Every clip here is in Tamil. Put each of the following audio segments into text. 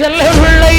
செல்ல பிள்ளை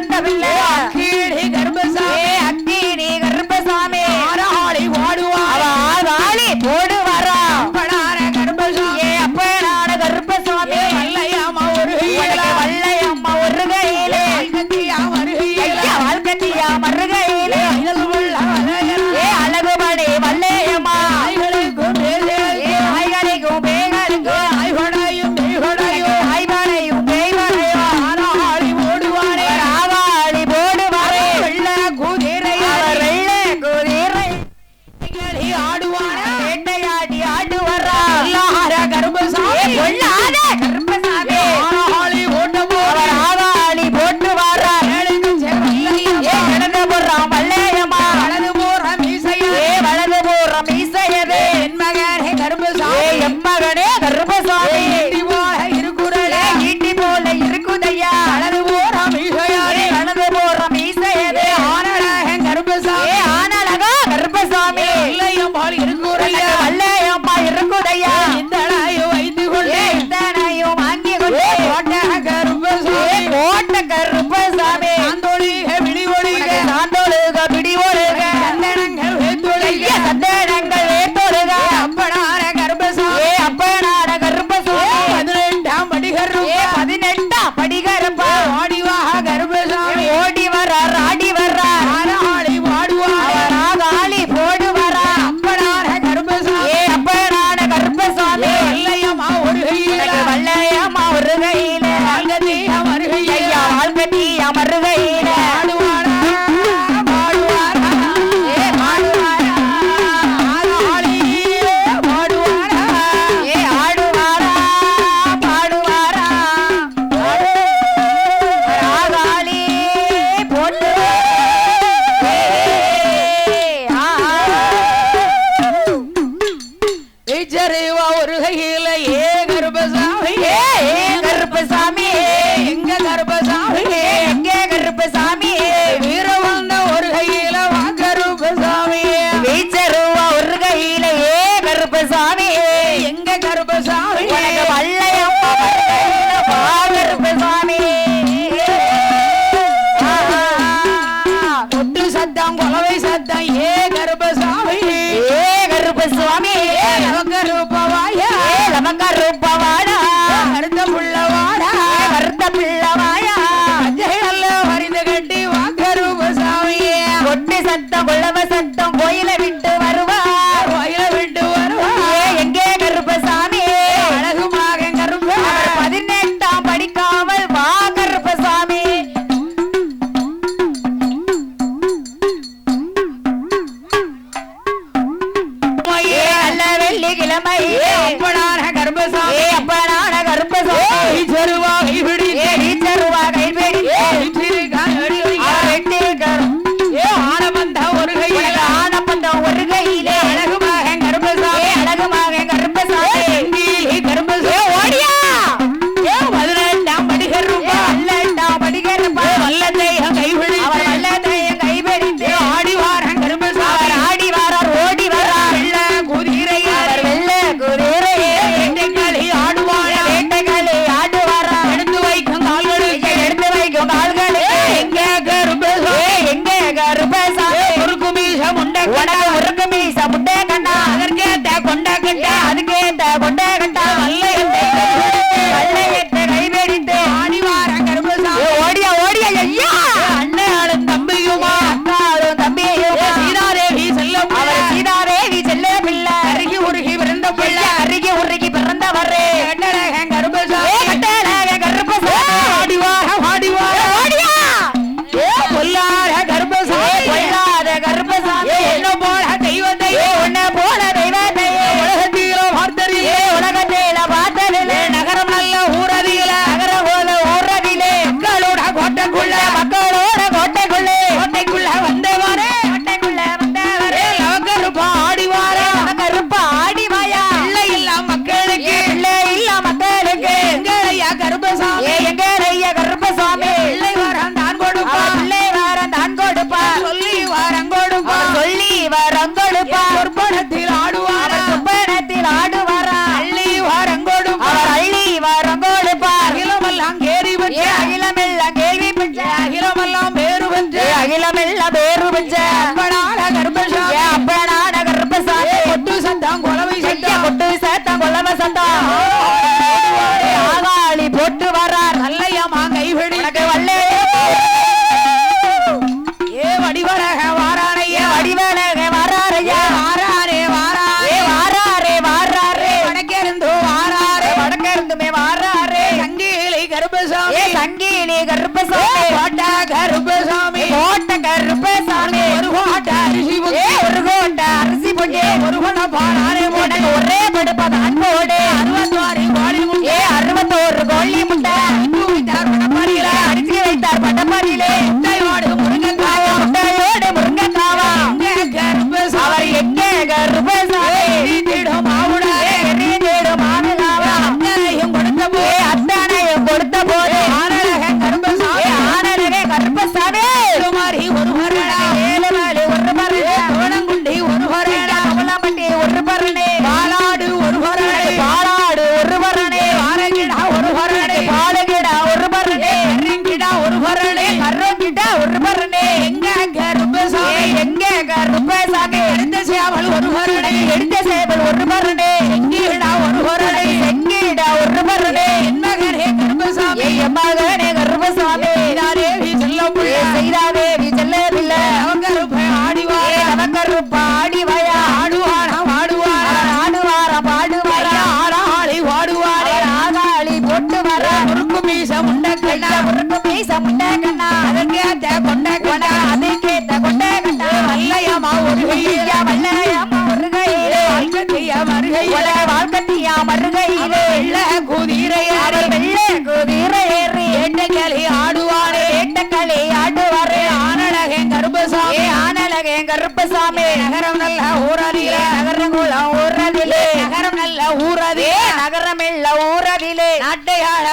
கண்டவில்லை தடுப்பதான் சேவல் ஒரு மரணே எடுத்த சேவல் ஒரு மரணே செங்கீடா ஒரு மரணே எங்கேடா ஒரு மரணே என் மகனே கர்ப்பசாமி. என் மகனே கர்ப்பசாமி. நாரேவி செல்ல புள்ள செய்தாதேவி செல்ல பிள்ளை அவங்கருப்பை ஆடிவாயா? ஆடுவாரா பாடுவாரா ஆடுவாரா? பாடுவாரா? ஆடாளி வாடுவாரே ஆகாளி போட்டு வர முறுக்கு மீச முண்டக்கண்ணா முறுக்கு மீச முண்டக்கண்ணா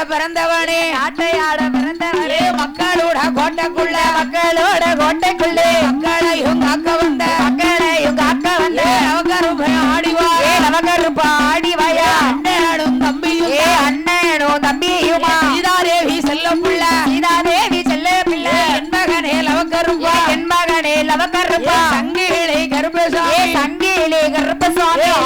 பிறந்தவனே. ஆட்டையாட பிறந்தவனே. மக்களோட கோட்டைக்குள்ள. மக்களோட கோட்டைக்குள்ளே. மக்களையும் காக்க வந்த. மக்களையும் காக்க வந்த. அவகரும் ஆடிவா. அவகரும் ஆடிவாயா. அண்ணனும் தம்பியும் ஏ அண்ணனும் தம்பியுமா. சீதாதேவி செல்லும் புள்ள சீதாதேவி செல்ல பிள்ளை என் மகனே லவக்கருப்பா என் மகனே லவக்கருப்பா சங்கிகளை கருப்பசாமி. சங்கிகளை கருப்பசாமி.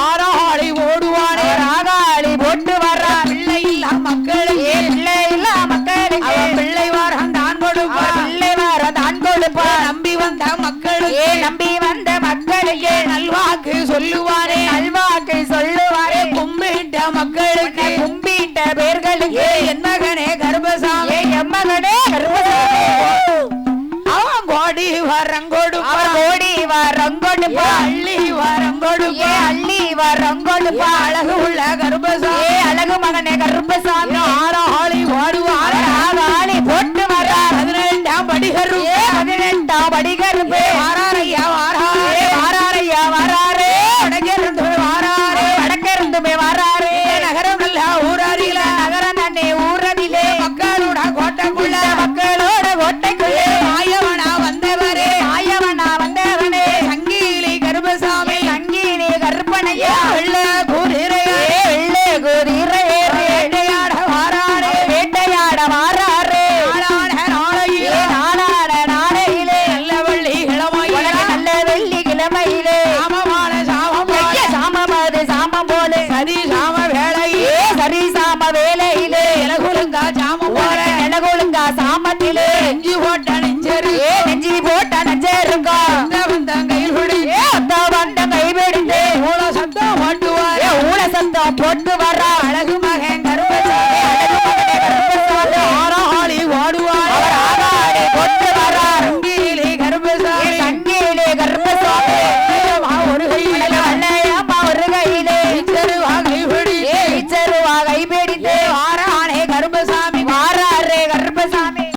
சொல்லுவாரே. நல்வாக்கை சொல்லுவாரே. கும்பிட்ட மக்களுக்கு. கும்பிட்ட பேர்களுக்கு. என் மகனே கர்ப்பசாமி. என் மகனே கர்ப்பசாமி. அவன் கோடி வரங்கொடுப்பா கோடி வரங்கொடுப்பா அள்ளி வரங்கொடுப்பா அள்ளி வரங்கொடுப்பா அழகு உள்ள கர்ப்பசாமி. அழகு மகனே கர்ப்பசாமி. ஆறு ஆளி ஓடுவார் ஆறு ஆளி போட்டு வர பதினெட்டாம் படிகருப்பே பதினெட்டாம் படிகருப்பே একটা